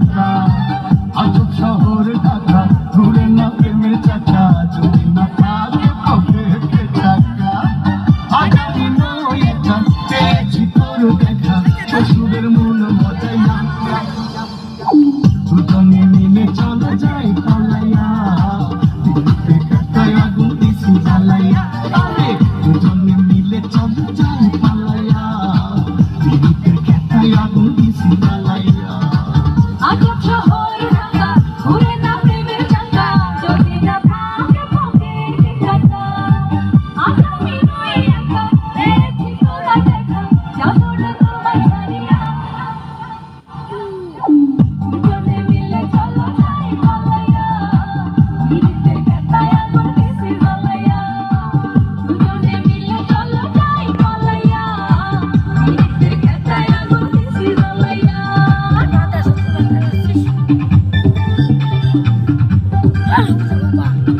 ঢাকা আজব শহর ঢাকা, ঘুরে না প্রেমের চাকা যদি না থাকে পকেটে টাকা আগামী নয় এটা পেয়েছি তোর দেখা, শ্বশুর 啊！怎么办？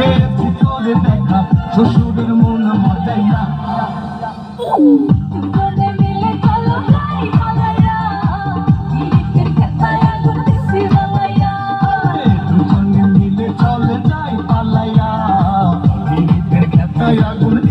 বুকের ভিতরে দেখা শ্বশুরের মন মজাইয়া দুজনে মিলে চলে যাই পালাইয়া আগুন